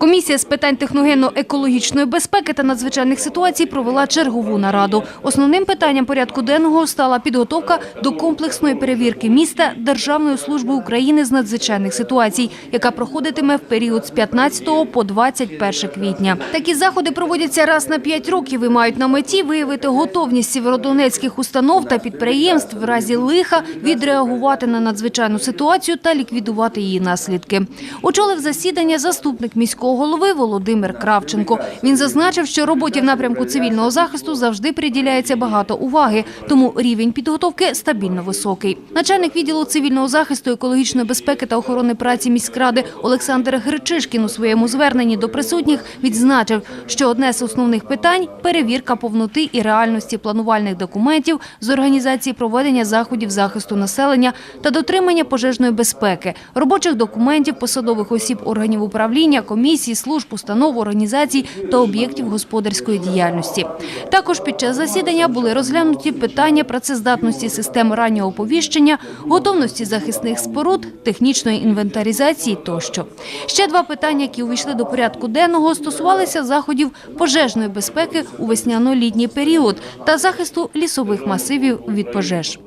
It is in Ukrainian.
Комісія з питань техногенно-екологічної безпеки та надзвичайних ситуацій провела чергову нараду. Основним питанням порядку денного стала підготовка до комплексної перевірки міста Державної служби України з надзвичайних ситуацій, яка проходитиме в період з 15 по 21 квітня. Такі заходи проводяться раз на 5 років і мають на меті виявити готовність сєвєродонецьких установ та підприємств в разі лиха відреагувати на надзвичайну ситуацію та ліквідувати її наслідки. Очолив засідання заступник міського голови Володимир Кравченко. Він зазначив, що роботі в напрямку цивільного захисту завжди приділяється багато уваги, тому рівень підготовки стабільно високий. Начальник відділу цивільного захисту, екологічної безпеки та охорони праці міськради Олександр Гречишкін у своєму зверненні до присутніх відзначив, що одне з основних питань перевірка повноти і реальності планувальних документів з організації проведення заходів захисту населення та дотримання пожежної безпеки, робочих документів посадових осіб органів управління, комісій, служб, установ, організацій та об'єктів господарської діяльності. Також під час засідання були розглянуті питання працездатності систем раннього оповіщення, готовності захисних споруд, технічної інвентаризації тощо. Ще два питання, які увійшли до порядку денного, стосувалися заходів пожежної безпеки у весняно-літній період та захисту лісових масивів від пожеж.